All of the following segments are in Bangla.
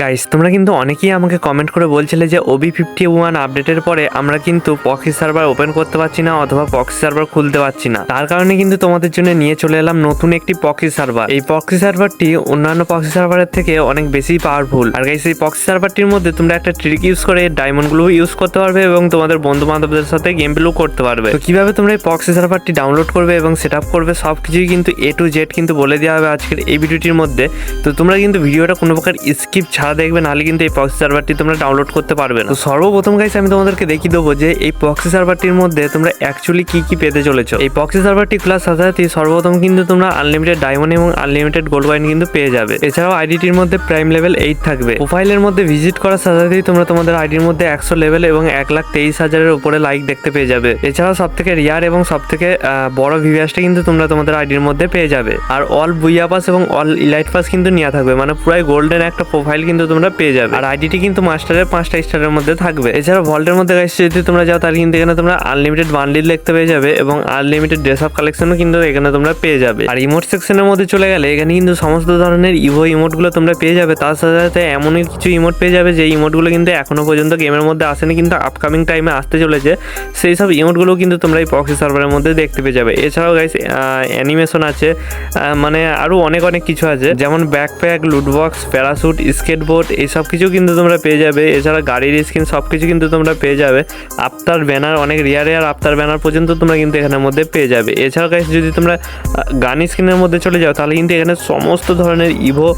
গাইস তোমরা কিন্তু অনেকেই আমাকে কমেন্ট করে বলছিলে যে ওবি ফিফটি ওয়ান আপডেটের পরে আমরা কিন্তু পক্সি সার্ভার ওপেন করতে পারছি না অথবা পক্সি সার্ভার খুলতে পারছি না। তার কারণে কিন্তু তোমাদের জন্য নিয়ে চলে এলাম নতুন একটি পক্সি সার্ভার এই পক্সি সার্ভারটি অন্যান্য পক্সি সার্ভারের থেকে অনেক বেশি পাওয়ারফুল আর গাইস এই পক্সি সার্ভারটির মধ্যে তোমরা একটা ট্রিক ইউজ করে ডায়মন্ডগুলো ইউজ করতে পারবে এবং তোমাদের বন্ধু বান্ধবদের সাথে গেম প্লেও করতে পারবে। তো কীভাবে তোমরা এই পক্সি সার্ভারটি ডাউনলোড করবে এবং সেট আপ করবে সব কিছুই কিন্তু এ টু জেড কিন্তু বলে দেওয়া হবে আজকের এই ভিডিওটির মধ্যে। তো তোমরা কিন্তু ভিডিওটা কোনো প্রকার স্কিপ ছাড়া দেখবে, নাহলে কিন্তু এই পক্সি সার্ভারটি তোমরা ডাউনলোড করতে পারবে না। তো সর্বপ্রথম গাইস আমি তোমাদেরকে দেখিয়ে দেবো যে এই পক্সি সার্ভারটির মধ্যে তোমরা অ্যাকচুয়ালি কি কি পেতে চলেছো। এই পক্সি সার্ভারটি খোলার সাথে সাথে সর্বপ্রথম কিন্তু তোমরা আনলিমিটেড ডায়মন্ড এবং আনলিমিটেড গোল্ড কয়েন কিন্তু পেয়ে যাবে। এছাড়াও আইডিটির মধ্যে প্রাইম লেভেল এইট থাকবে। প্রোফাইলের মধ্যে ভিজিট করার সাথে সাথেই তোমরা তোমাদের আইডির মধ্যে একশো লেভেল এবং এক লাখ তেইশ হাজারের উপরে লাইক দেখতে পেয়ে যাবে। এছাড়াও সব থেকে রিয়ার এবং সব থেকে বড় ভিভিয়াসটা কিন্তু তোমরা তোমাদের আইডির মধ্যে পেয়ে যাবে। আর অল বুইয়া পাস এবং অল ইলাইট পাস কিন্তু নেওয়া থাকবে। মানে পুরাই গোল্ডেন একটা প্রোফাইল কিন্তু তোমরা পেয়ে যাবে। আর আইডিটি কিন্তু মাস্টারের পাঁচটা স্টারের মধ্যে থাকবে। এছাড়া ভল্টের মধ্যে গাইস যদি তোমরা যাও, তাহলে কিন্তু এখানে তোমরা আনলিমিটেড বান্ডিল দেখতে পেয়ে যাবে এবং আনলিমিটেড ড্রেস আপ কালেকশনও কিন্তু এখানে তোমরা পেয়ে যাবে। আর ইমোট সেকশনের মধ্যে চলে গেলে, এখানে কিন্তু সমস্ত ধরনের ইভো ইমোটগুলো তোমরা পেয়ে যাবে। তার সাথে সাথে এমনই কিছু ইমোট পেয়ে যাবে যে ইমোটগুলো কিন্তু এখনও পর্যন্ত গেমের মধ্যে আসেনি, কিন্তু আপকামিং টাইমে আসতে চলেছে। সেই সব ইমোটগুলো কিন্তু তোমরা এই পক্সি সার্ভারের মধ্যে দেখতে পেয়ে যাবে। এছাড়াও গাইস অ্যানিমেশন আছে মানে আরও অনেক অনেক কিছু আছে। যেমন ব্যাকপ্যাক লুটবক্স প্যারাশুট স্কেটবোর্ড এইসব কিছু কিন্তু তোমরা পেয়ে যাবে। এছাড়া গাড়ির স্ক্রিন সব কিছু কিন্তু তোমরা পেয়ে যাবে। আফতার ব্যানার, অনেক রিয়ার রেয়ার আফতার ব্যানার পর্যন্ত তোমরা কিন্তু এখানের মধ্যে পেয়ে যাবে। এছাড়া গাইস যদি তোমরা গান স্ক্রিনের মধ্যে চলে যাও, তাহলে কিন্তু এখানে সমস্ত ধরনের ইভো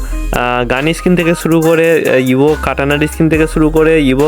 গান স্ক্রিন থেকে শুরু করে ইভো কাটানার স্ক্রিন থেকে শুরু করে ইভো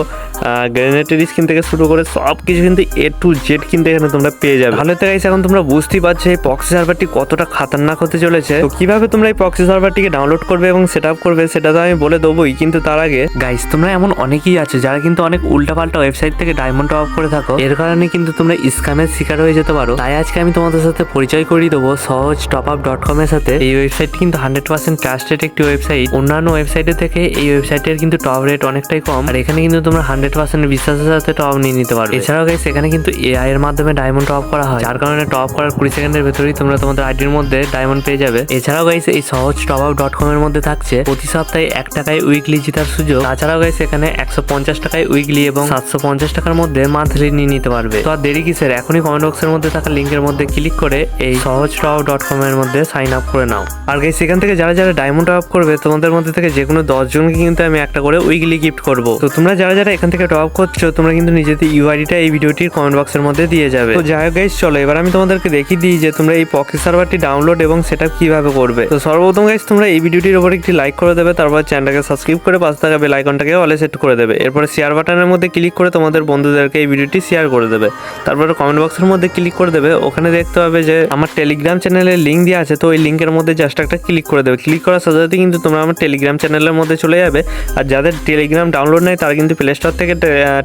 গ্রেনেটের স্কিন থেকে শুরু করে সব কিছু কিন্তু এ টু জেড কিন্তু এখানে তোমরা পেয়ে যাবে। ভালো তো এখন তোমরা বুঝতেই পারছ এই পক্সি সার্ভারটি কতটা খাতারনাক হতে চলেছে। তো কীভাবে তোমরা এই পক্সি সার্ভারটিকে ডাউনলোড করবে এবং সেট করবে, সেটা তো আমি বলে দেবোই, কিন্তু তার আগে গাইস তোমরা এমন অনেকেই আছে যারা কিন্তু অনেক উল্টাপাল্টা ওয়েবসাইট থেকে ডায়মন্ড টপ করে থাকো। এর কারণে কিন্তু তোমরা স্ক্যামের শিকার হয়ে যেতে পারো। তাই আজকে আমি তোমাদের সাথে পরিচয় করিয়ে দেবো সহজ টপ আপ ডট কম এর সাথে। এই ওয়েবসাইট কিন্তু হান্ড্রেড পার্সেন্ট ট্রাস্টেড একটি ওয়েবসাইট অন্যান্য ওয়েবসাইটের থেকে এই ওয়েবসাইটের কিন্তু টপ রেট অনেকটাই কম। আর এখানে কিন্তু তোমরা হান্ড্রেড পার্সেন্ট বিশ্বাসের সাথে টপ নিয়ে নিতে পারো এছাড়াও গাইস এখানে কিন্তু এআই এর মাধ্যমে ডায়মন্ড টপ করা হয়। যার কারণে টপ করার কুড়ি সেকেন্ডের ভেতরেই তোমরা তোমাদের আইডির মধ্যে ডায়মন্ড পেয়ে যাবে। এছাড়াও গাইস এই সহজ টপ আপ ডট কম এর মধ্যে থাকছে প্রতি সপ্তাহে এক টাকায় উইকলি জেতার সুযোগ। তাছাড়াও গাইস এখানে একশো পঞ্চাশ টাকায় উইকলি এবং সাতশো পঞ্চাশ টাকার মধ্যে মান্থলি নিয়ে নিতে পারবে। তো আর দেরি কিসের? এখনই কমেন্ট বক্সের মধ্যে থাকা লিঙ্কের মধ্যে ক্লিক করে এই সহজ টপ ডট কম এর মধ্যে সাইন আপ করে নাও। আর গাইস সেখান থেকে যারা যারা ডায়মন্ড টপ করবে, তোমাদের মধ্যে থেকে যে কোনো দশ জনকে কিন্তু আমি একটা করে উইকলি গিফট করব। তো তোমরা যারা যারা এখান থেকে টপ করছ, তোমরা কিন্তু নিজেদের ইউআইডিটা এই ভিডিওটির কমেন্ট বক্সের মধ্যে দিয়ে যাবে। তো যাই হোক চলো, এবার আমি তোমাদেরকে দেখিয়ে দিই যে তোমরা এই পক্সি সার্ভারটি ডাউনলোড এবং সেটা কীভাবে করবে। তো সর্বপ্রথম গাইস তোমরা এই ভিডিওটির উপর একটি লাইক করে দেবে, তারপর চ্যানেলটাকে সাবস্ক্রাইব করে পাশে থাকা বেল আইকনটাকে অলে সেট করে দেবে। এরপরে শেয়ার বাটনের মধ্যে ক্লিক করে তোমাদের বন্ধুদেরকে এই ভিডিওটি শেয়ার করে দেবে। তারপরে কমেন্ট বক্সের মধ্যে ক্লিক করে দেবে। ওখানে দেখতে পাবে যে আমার টেলিগ্রাম চ্যানেলের লিঙ্ক দেওয়া আছে, তো ওই লিঙ্কের মধ্যে জাস্ট একটা ক্লিক করে দেবে। ক্লিক করার সাথে সাথে কিন্তু তোমরা আমার টেলিগ্রাম চ্যানেলের মধ্যে চলে যাবে। আর যাদের টেলিগ্রাম ডাউনলোড নেই, তারা কিন্তু প্লে স্টোর থেকে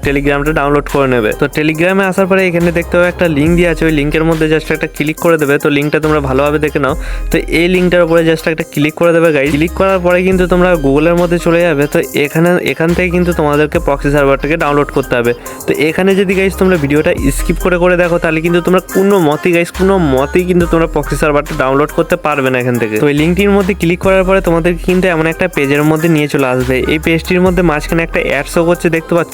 টেলিগ্রামটা ডাউনলোড করে নেবে। তো টেলিগ্রামে আসার পরে এখানে দেখতে হবে একটা লিঙ্ক দিয়ে আছে। ওই লিঙ্কের মধ্যে জাস্ট একটা ক্লিক করে দেবে। তো লিঙ্কটা তোমরা ভালোভাবে দেখে নাও। তো এই লিঙ্কটার উপরে জাস্ট একটা ক্লিক করে দেবে গাইড ক্লিক করার পরে কিন্তু তোমরা গুগলের মধ্যে চলে যাবে। তো এখানে, এখান থেকে কিন্তু তোমাদেরকে প্রক্সি সার্ভারটাকে ডাউনলোড করতে হবে। তো এখানে যদি গাইস তোমরা ভিডিওটা স্কিপ করে করে দেখো, তাহলে কিন্তু তোমরা কোনো মতেই গাইস কোনো মতেই কিন্তু তোমরা প্রক্সি সার্ভারটা ডাউনলোড করতে পারবে না এখান থেকে। তো এই লিঙ্কটির মধ্যে ক্লিক করার পরে তোমাদের কিন্তু এমন একটা পেজের মধ্যে নিয়ে চলে আসবে। এই পেজটির মধ্যে মাঝখানে একটা অ্যাড শো করছে, দেখতে পাচ্ছ?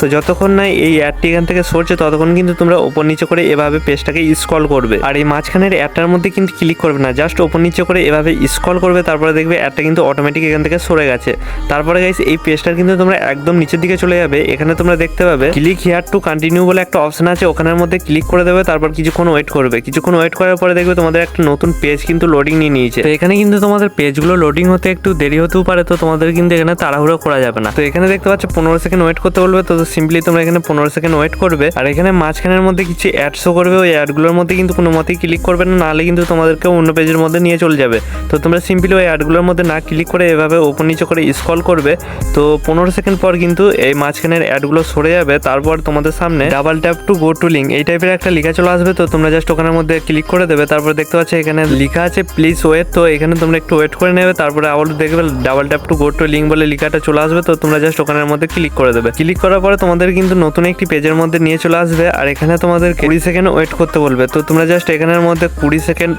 তো যতক্ষণ না এই অ্যাডটি এখান থেকে সরছে, ততক্ষণ কিন্তু তোমরা ওপর নিচে করে এভাবে পেজটাকে স্ক্রল করবে। আর এই মাঝখানের অ্যাডটার মধ্যে কিন্তু ক্লিক করবে না জাস্ট ওপর নিচে করে এভাবে স্ক্রল করবে, তারপরে দেখবে অ্যাডটা কিন্তু অটোমেটিক এখান থেকে সরে গেছে। তারপরে গাইস এই পেজটার কিন্তু তোমরা একদম নিচের দিকে চলে যাবে, এখানে তোমরা দেখতে পাবে ক্লিক হিয়ার টু কন্টিনিউ বলে একটা অপশন আছে, ওখানের মধ্যে ক্লিক করে দেবে, তারপর কিছুক্ষণ ওয়েট করবে। কিছুক্ষণ ওয়েট করার পরে দেখবে তোমাদের একটা নতুন পেজ কিন্তু লোডিং নিয়ে নিয়েছে। তো এখানে কিন্তু তোমাদের পেজগুলো লোডিং হতে একটু দেরি হতেও পারে, তো তোমাদের কিন্তু এখানে তাড়াহুড়ো করা যাবে না। তো এখানে দেখতে পাচ্ছ, পনেরো সেকেন্ড ওয়েট করতে বলবে, তো সিম্পলি তোমরা এখানে পনেরো সেকেন্ড ওয়েট করবে। আর এখানে মাঝখানের মধ্যে কিছু অ্যাড শো করবে, ওই অ্যাডগুলোর মধ্যে কিন্তু কোনো মতেই ক্লিক করবে না, নাহলে কিন্তু তোমাদেরকে অন্য পেজের মধ্যে নিয়ে চলে যাবে। তো তোমরা সিম্পলি ওই অ্যাডগুলোর মধ্যে না ক্লিক করে এভাবে ওপর নিচে করে স্ক্রল করবে। তো পনেরো সেকেন্ড পর কিন্তু এই মাঝখানের অ্যাডগুলো সরে যাবে, তারপর তোমাদের সামনে double tap to go to link এই টাইপের একটা লেখা চলে আসবে। তো তোমরা জাস্ট ওখানের মধ্যে ক্লিক করে দেবে, তারপর দেখতে পাচ্ছ এখানে লেখা আছে প্লিজ ওয়েট তো এখানে তোমরা একটু ওয়েট করে নেবে, তারপরে আবার দেখবে double tap to go to link বলে লেখাটা চলে আসবে। তো তোমরা জাস্ট ওখানের মধ্যে ক্লিক করে দেবে। ক্লিক করার পরে তোমাদের কিন্তু নতুন একটি পেজের মধ্যে নিয়ে চলে আসবে। আর এখানে তোমাদের কুড়ি সেকেন্ড ওয়েট করতে বলবে। তো তোমরা জাস্ট এখানের মধ্যে কুড়ি সেকেন্ড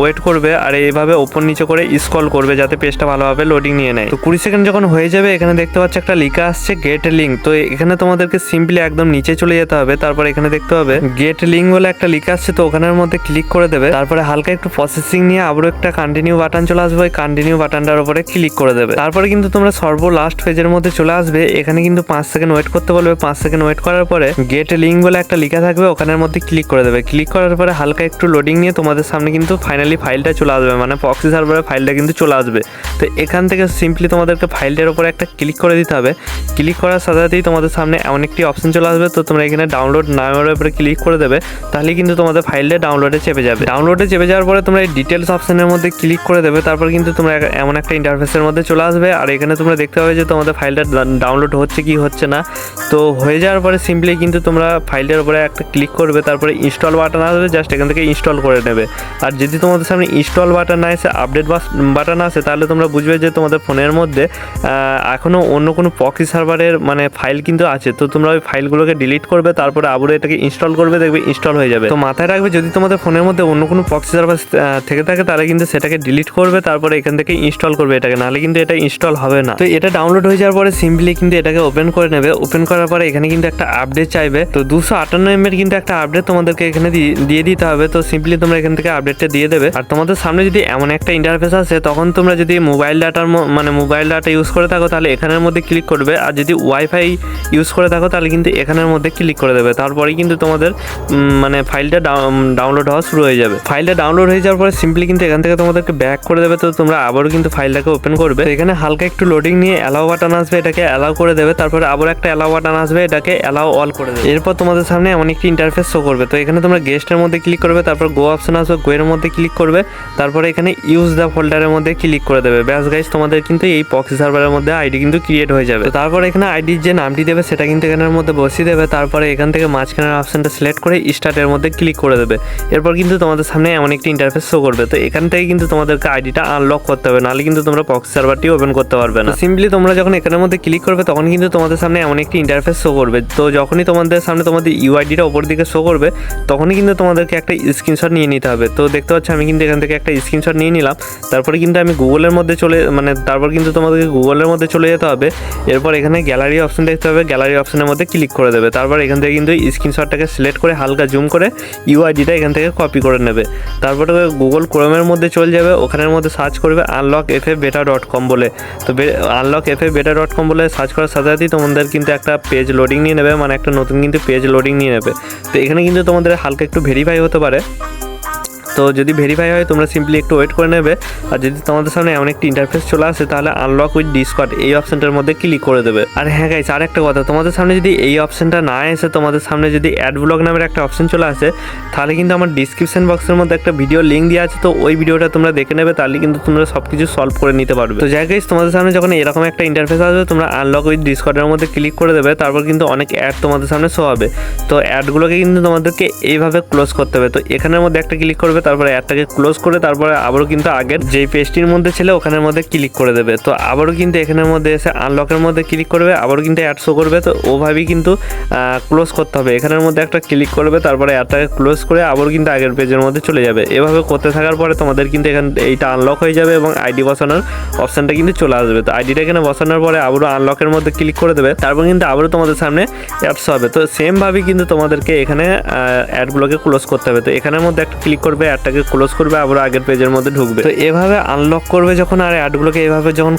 ওয়েট করবে আর এইভাবে ওপর নিচে করে স্ক্রল করবে যাতে পেজটা ভালোভাবে লোডিং নিয়ে নেয়। তো কুড়ি সেকেন্ড যখন হয়ে যাবে, এখানে দেখতে পাচ্ছ একটা লেখা আসছে গেট লিঙ্ক তো এখানে তোমাদেরকে সিম্পলি একদম নিচে চলে যেতে হবে। তারপর এখানে দেখতে হবে গেট লিঙ্ক বলে একটা লেখা আসছে। তো ওখানের মধ্যে ক্লিক করে দেবে। তারপরে হালকা একটু প্রসেসিং নিয়ে আবারও একটা কন্টিনিউ বাটন চলে আসবে। ওই কন্টিনিউ বাটনটার উপরে ক্লিক করে দেবে। তারপরে কিন্তু তোমরা সর্ব লাস্ট পেজের মধ্যে চলে আসবে। এখানে কিন্তু পাঁচ সেকেন্ড ওয়েট করতে বলবে, পাঁচ সেকেন্ড ওয়েট করার পরে গেট লিঙ্ক বলে একটা লেখা থাকবে, ওখানের মধ্যে ক্লিক করে দেবে। ক্লিক করার পরে হালকা একটু লোডিং নিয়ে তোমাদের সামনে কিন্তু ফাইনালি ফাইলটা চলে আসবে। মানে পক্সি সার্ভারের ফাইলটা কিন্তু চলে আসবে। তো এখান থেকে সিম্পলি তোমাদেরকে ফাইলটার উপরে একটা ক্লিক করে দিতে হবে। ক্লিক করার সাথে সাথেই তোমাদের সামনে এমন একটি অপশন চলে আসবে। তো তোমরা এখানে ডাউনলোড নামের উপরে ক্লিক করে দেবে তাহলে কিন্তু তোমাদের ফাইলটা ডাউনলোডে চেপে যাবে। ডাউনলোডে চেপে যাওয়ার পরে তোমরা এই ডিটেলস অপশনের মধ্যে ক্লিক করে দেবে। তারপর কিন্তু তোমরা এমন একটা ইন্টারফেসের মধ্যে চলে আসবে। আর এখানে তোমরা দেখতে পাবে যে তোমাদের ফাইলটা ডাউনলোড হচ্ছে কি হচ্ছে না। তো হয়ে যাওয়ার পরে সিম্পলি কিন্তু তোমরা ফাইলটার উপরে একটা ক্লিক করবে, তারপরে ইনস্টল বাটন আসবে জাস্ট এখান থেকে ইনস্টল করে নেবে। আর যদি তোমাদের সামনে ইনস্টল বাটন না এসে আপডেট বাটন আসে, তাহলে তোমরা বুঝবে যে তোমাদের ফোনের মধ্যে এখনও অন্য কোনো পকি সার্ভারের মানে ফাইল কিন্তু আছে। তো তোমরা ওই ফাইলগুলোকে ডিলিট করবে, তারপরে আবার এটাকে ইনস্টল করবে, দেখবে ইনস্টল হয়ে যাবে। তো মাথায় রাখবে, যদি তোমাদের ফোনের মধ্যে অন্য কোনো পক্সি সার্ভার থেকে থাকে, তাহলে কিন্তু সেটাকে ডিলিট করবে, তারপরে এখান থেকে ইনস্টল করবে এটাকে। নাহলে কিন্তু এটা ইনস্টল হবে না। তো এটা ডাউনলোড হয়ে যাওয়ার পরে সিম্পলি কিন্তু এটাকে ওপেন করে নেবে। ওপেন করার পরে এখানে কিন্তু একটা আপডেট চাইবে। তো দুশো আটান্ন এম এর কিন্তু একটা আপডেট তোমাদেরকে এখানে দিয়ে দিতে হবে। তো সিম্পলি তোমরা এখান থেকে আপডেটটা দিয়ে দেবে। আর তোমাদের সামনে যদি এমন একটা ইন্টারফেস আসে, তখন তোমরা যদি মোবাইল ডাটার মানে মোবাইল ডাটা ইউজ করে থাকো, তাহলে এখানের মধ্যে ক্লিক করবে। আর যদি ওয়াইফাই ইউজ করে থাকো তাহলে কিন্তু এখানের মধ্যে ক্লিক করে দেবে। তারপরেই কিন্তু তোমাদের মানে ফাইলটা ডাউনলোড হওয়া শুরু হয়ে যাবে। ফাইলটা ডাউনলোড হয়ে যাওয়ার পরে সিম্পলি কিন্তু এখান থেকে তোমাদেরকে ব্যাক করে দেবে, তো তোমরা আবারও কিন্তু ফাইলটাকে ওপেন করবে। এখানে হালকা একটু লোডিং নিয়ে অ্যালাউ বাটন আসবে, এটাকে অ্যালাউ করে দেবে। তারপরে আবার একটা অ্যালাউ বাটন আসবে, এটাকে অ্যালাউ অল করে দেবে। এরপর তোমাদের সামনে এমন একটি ইন্টারফেস শো করবে। তো এখানে তোমরা গেস্টের মধ্যে ক্লিক করবে, তারপর গো অপশন আসবে গো এর মধ্যে ক্লিক করবে। তারপরে এখানে ইউজ দ্য ফোল্ডারের মধ্যে ক্লিক করে দেবে। ব্যাস গাইজ তোমাদের কিন্তু এই পক্সি সার্ভারের মধ্যে আইডি কিন্তু ক্রিয়েট হয়ে যাবে। তারপর এখানে আইডির যে নামটি দেবে সেটা কিন্তু এখানের মধ্যে বসিয়ে দেবে, তারপরে এখান থেকে মাঝখানের অপশনটা সিলেক্ট করে স্টার্টের মধ্যে ক্লিক করে দেবে। এরপর কিন্তু তোমাদের সামনে এমন একটি ইন্টারফেস শো করবে। তো এখান থেকে কিন্তু তোমাদেরকে আইডিটা আনলক করতে হবে, নাহলে কিন্তু তোমরা পক্স সার্ভারটি ওপেন করতে পারবে না। সিম্পলি তোমরা যখন এখানের মধ্যে ক্লিক করবে, তখন কিন্তু তোমাদের সামনে এমন একটি ইন্টারফেস শো করবে। তো যখনই তোমাদের সামনে তোমাদের ইউআইডিটা ওপর দিকে শো করবে, তখনই কিন্তু তোমাদেরকে একটা স্ক্রিনশট নিয়ে নিতে হবে। তো দেখতে পাচ্ছ, আমি কিন্তু এখান থেকে একটা স্ক্রিনশট নিয়ে নিলাম। তারপরে কিন্তু আমি গুগলের মধ্যে চলে মানে তারপর কিন্তু তোমাদেরকে গুগলের মধ্যে চলে যেতে হবে। এরপর এখানে গ্যালারি অপশন দেখতে হবে। গ্যালারি অপশনের মধ্যে ক্লিক করে দেবে। তারপর এখান থেকে কিন্তু স্ক্রিনশটটাকে সিলেক্ট করে হালকা জুম করে ইউআইডিটা এখান থেকে কপি করে নেবে। তারপরে গুগল ক্রোমের মধ্যে চলে যাবে, ওখানের মধ্যে সার্চ করবে আনলক এফ এ বেটা ডট কম বলে। তো আনলক এফ এ বেটা ডট কম বলে সার্চ করার সাথে সাথেই তোমাদের কিন্তু একটা পেজ লোডিং নিয়ে নেবে মানে একটা নতুন কিন্তু পেজ লোডিং নিয়ে নেবে। তো এখানে কিন্তু তোমাদের হালকা একটু ভেরিফাই হতে পারে। তো যদি ভেরিফাই হয়, তোমরা সিম্পলি একটু ওয়েট করে নেবে। আর যদি তোমাদের সামনে এমন একটি ইন্টারফেস চলে আসে, তাহলে আনলক উইথ ডিসকট এই অপশনটার মধ্যে ক্লিক করে দেবে। আর হ্যাঁ গাইস আর একটা কথা, তোমাদের সামনে যদি এই অপশনটা না এসে তোমাদের সামনে যদি অ্যাড ব্লগ নামের একটা অপশন চলে আসে, তাহলে কিন্তু আমার ডিসক্রিপশন বক্সের মধ্যে একটা ভিডিও লিঙ্ক দেওয়া আছে। তো ওই ভিডিওটা তোমরা দেখে নেবে, তাহলে কিন্তু তোমরা সব কিছু সলভ করে নিতে পারবে। তো যাই তোমাদের সামনে যখন এরকম একটা ইন্টারফেস আসবে, তোমরা আনলক উইথ ডিসকটের মধ্যে ক্লিক করে দেবে, তারপর কিন্তু অনেক অ্যাড তোমাদের সামনে শো হবে। তো অ্যাডগুলোকে কিন্তু তোমাদেরকে এইভাবে ক্লোজ করতে হবে। তো এখানের মধ্যে একটা ক্লিক করবে তারপরে অ্যাডটাকে ক্লোজ করে তারপরে আবারও কিন্তু আগের যেই পেজটির মধ্যে ছিল, ওখানের মধ্যে ক্লিক করে দেবে। তো আবারও কিন্তু এখানের মধ্যে এসে আনলকের মধ্যে ক্লিক করবে, আবারও কিন্তু অ্যাড শো করবে। তো ওভাবেই কিন্তু ক্লোজ করতে হবে। এখানের মধ্যে একটা ক্লিক করবে, তারপরে অ্যাডটাকে ক্লোজ করে আবারও কিন্তু আগের পেজের মধ্যে চলে যাবে। এভাবে করতে থাকার পরে তোমাদের কিন্তু এখান, এইটা আনলক হয়ে যাবে এবং আইডি বসানোর অপশানটা কিন্তু চলে আসবে। তো আইডিটা এখানে বসানোর পরে আবারও আনলকের মধ্যে ক্লিক করে দেবে। তারপর কিন্তু আবারও তোমাদের সামনে অ্যাডস হবে। তো সেমভাবেই কিন্তু তোমাদেরকে এখানে অ্যাডগুলোকে ক্লোজ করতে হবে। তো এখানের মধ্যে একটা ক্লিক করবে অ্যাডটাকে ক্লোজ করবে, আবার আগের পেজের মধ্যে ঢুকবে। তো এভাবে আনলক করবে যখন, আর অ্যাডগুলোকে এভাবে যখন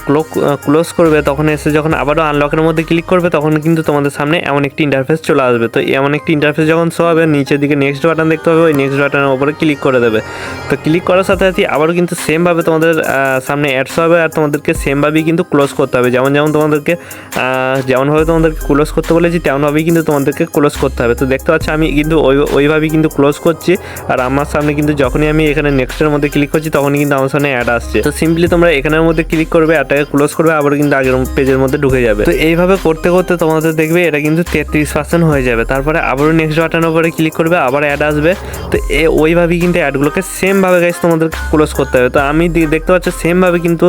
ক্লোজ করবে, তখন এসে যখন আবারও আনলকের মধ্যে ক্লিক করবে, তখন কিন্তু তোমাদের সামনে এমন একটি ইন্টারফেস চলে আসবে। তো এমন একটি ইন্টারফেস যখন শো হবে, নিচের দিকে নেক্সট বাটন দেখতে হবে ওই নেক্সট বাটনের উপরে ক্লিক করে দেবে। তো ক্লিক করার সাথে সাথে আবারও কিন্তু সেমভাবে তোমাদের সামনে অ্যাডস হবে, আর তোমাদেরকে সেমভাবেই কিন্তু ক্লোজ করতে হবে। যেমন যেমন তোমাদেরকে যেমনভাবে তোমাদেরকে ক্লোজ করতে বলেছি, তেমনভাবেই কিন্তু তোমাদেরকে ক্লোজ করতে হবে। তো দেখতে পাচ্ছ, আমি কিন্তু ওই, ওইভাবেই কিন্তু ক্লোজ করছি, আর আমার সামনে কিন্তু যখনই আমি এখানে নেক্সটের মধ্যে ক্লিক করছি, তখনই কিন্তু আমার সামনে অ্যাড আসছে। তো সিম্পলি তোমরা এখানের মধ্যে ক্লিক করবে অ্যাডটাকে ক্লোজ করবে, আবার কিন্তু আগের পেজের মধ্যে ঢুকে যাবে। তো এইভাবে করতে করতে তোমাদের দেখবে এটা কিন্তু তেত্রিশ পার্সেন্ট হয়ে যাবে। তারপরে আবারও নেক্সট বাটনের উপরে ক্লিক করবে, আবার অ্যাড আসবে। তো এ ওইভাবেই কিন্তু অ্যাডগুলোকে সেমভাবে গাইস তোমাদেরকে ক্লোজ করতে হবে। তো আমি দেখতে পাচ্ছি সেমভাবে কিন্তু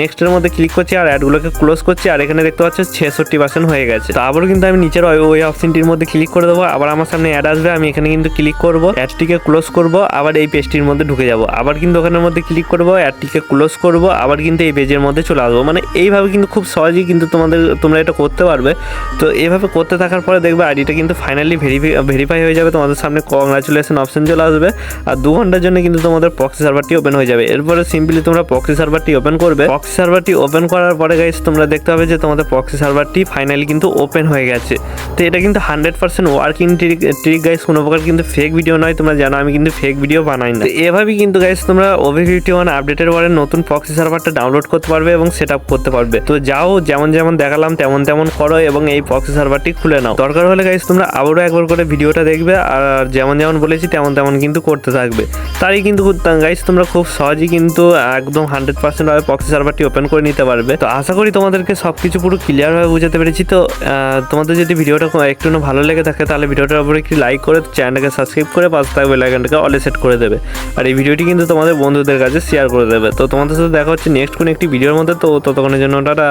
নেক্সটের মধ্যে ক্লিক করছি আর অ্যাডগুলোকে ক্লোজ করছি, আর এখানে দেখতে পাচ্ছ ছেষট্টি পার্সেন্ট হয়ে গেছে। তো আবারও কিন্তু আমি নিচের ওই অপশনটির মধ্যে ক্লিক করে দেবো, আবার আমার সামনে অ্যাড আসবে, আমি এখানে কিন্তু ক্লিক করব অ্যাডটিকে ক্লোজ করব, আবার এই পেজটির মধ্যে ঢুকে যাব। আবার কিন্তু ওখানের মধ্যে ক্লিক করব অ্যাডটিকে ক্লোজ করব, আবার কিন্তু এই পেজের মধ্যে চলে আসব। মানে এইভাবে কিন্তু খুব সহজেই কিন্তু তোমাদের, তোমরা এটা করতে পারবে। তো এইভাবে করতে থাকার পরে দেখবে আইডিটা কিন্তু ফাইনালি ভেরিফাই ভেরিফাই হয়ে যাবে তোমাদের সামনে। কংগ্রাচুলেশন অপশন চলে আসবে। আর দু ঘণ্টার জন্য কিন্তু তোমাদের পক্সি সার্ভারটি ওপেন হয়ে যাবে। এরপরে সিম্পলি তোমরা পক্সি সার্ভারটি ওপেন করবে। পক্সি সার্ভারটি ওপেন করার পরে গাইস তোমরা দেখতে পাবে যে তোমাদের পক্সি সার্ভারটি ফাইনালি কিন্তু ওপেন হয়ে গেছে। তো এটা কিন্তু hundred percent working trick trick guys কোনো প্রকার কিন্তু ফেক ভিডিও নয়। তোমরা জানো, আমি কিন্তু ফেক ভিডিও বানাই না। এভাবেই কিন্তু গাইস তোমরা ওভি ফিফটি ওয়ান আপডেটের পরে নতুন পক্সি সার্ভারটা ডাউনলোড করতে পারবে এবং সেট আপ করতে পারবে। তো যাও, যেমন যেমন দেখালাম, তেমন তেমন করো এবং এই পক্সি সার্ভারটি খুলে নাও। দরকার হলে গাইস তোমরা আবারও একবার করে ভিডিওটা দেখবে আর যেমন যেমন বলেছি, তেমন তেমন কিন্তু করতে থাকবে। তারই কিন্তু গাইস তোমরা খুব সহজেই কিন্তু একদম হান্ড্রেড পার্সেন্ট ভাবে পক্সি সার্ভারটি ওপেন করে নিতে পারবে। তো আশা করি তোমাদেরকে সব কিছু পুরো ক্লিয়ারভাবে বুঝাতে পেরেছি। তো তোমাদের যদি ভিডিওটা একটু ভালো লেগে থাকে, তাহলে ভিডিওটার উপরে একটি লাইক করে চ্যানেলটাকে সাবস্ক্রাইব করে পাশে থাকবে লাইকনটাকে অলে সেট করে দেবে। আর এই ভিডিওটি কিন্তু তোমাদের বন্ধুদের কাছে শেয়ার করে দেবে। তো তোমাদের সাথে দেখা হচ্ছে নেক্সট কোনো একটি ভিডিওর মধ্যে। তো ততক্ষণের জন্য টাটা।